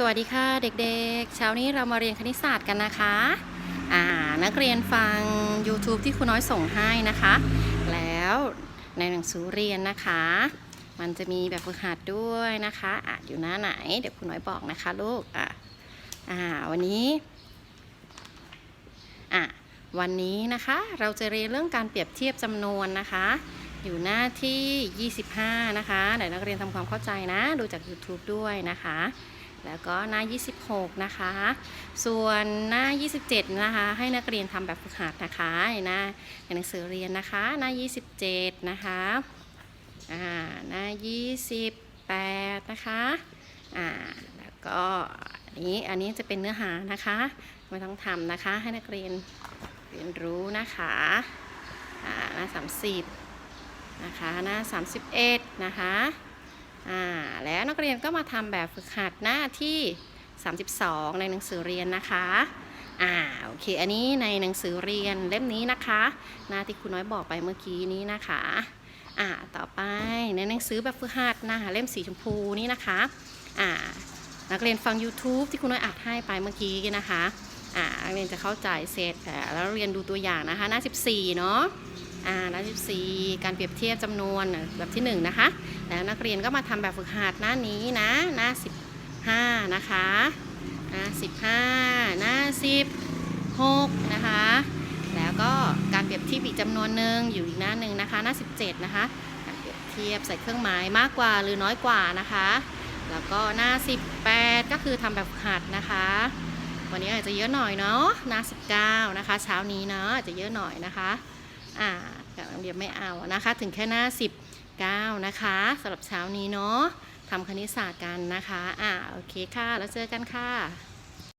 สวัสดีค่ะเด็กๆ เช้านี้เรามาเรียนคณิตศาสตร์กันนะคะ อ่า นักเรียนฟัง YouTube ที่ครูน้อยส่งให้นะคะ แล้วในหนังสือเรียนนะคะ มันจะมีแบบฝึกหัดด้วยนะคะอะอยู่หน้าไหน เดี๋ยวครูน้อยบอกนะคะลูก อะอ่า วันนี้ อะ วันนี้นะคะ เราจะเรียนเรื่องการเปรียบเทียบจำนวนนะคะ อยู่หน้าที่ 25 นะคะเดี๋ยวนักเรียนทำความเข้าใจนะ ดูจาก YouTube ด้วยนะคะ แล้วก็หน้า 26 นะคะ ส่วนหน้า 27 นะคะ ให้นักเรียนทำแบบฝึกหัดนะคะในหน้าหนังสือเรียนนะคะ หน้า 27 นะคะอ่าหน้า 28 นะคะอ่าแล้วก็อันนี้อันนี้จะเป็นเนื้อหานะคะไม่ต้องทำนะคะ ให้นักเรียนเรียนรู้นะคะอ่าหน้า 30 นะคะ หน้า 31 นะคะ อ่าแล้วนักเรียนก็มาทำแบบฝึกหัดหน้าที่ 32 ในหนังสือเรียนนะคะอ่าโอเค อันนี้ในหนังสือเรียนเล่มนี้นะคะ หน้าที่คุณน้อยบอกไปเมื่อกี้นี้นะคะอ่าต่อไปในหนังสือแบบฝึกหัดนะคะเล่มสีชมพูนี่นะคะอ่านักเรียนฟัง YouTube ที่คุณน้อยอัดให้ไปเมื่อกี้นะคะอ่านักเรียนจะเข้าใจเสร็จแล้วเรียนดูตัวอย่างนะคะ หน้า 14 เนาะ อ่าแล้ว14การเปรียบเทียบจำนวนแบบที่ 1 นะคะ แล้วนักเรียนก็มาทำแบบฝึกหัดหน้านี้นะ หน้า 15 นะคะหน้า15 หน้า 16 นะคะ แล้วก็การเปรียบเทียบอีกจำนวนหนึ่งอยู่อีกหน้าหนึ่งนะคะ หน้า 17 นะคะการเปรียบเทียบใส่เครื่องหมายมากกว่าหรือน้อยกว่านะคะ แล้วก็หน้า 18 ก็คือทำแบบฝึกหัดนะคะวันนี้อาจจะเยอะหน่อยเนาะหน้า 19 นะคะ เช้านี้เนาะอาจจะเยอะหน่อยนะคะ อ่ากับโรเรียนไม่เอานะคะ ถึงแค่หน้า 19 นะคะสำหรับเช้านี้เนาะทำคณิตศาสตร์กันนะคะ อ่า โอเคค่ะ แล้วเจอกันค่ะ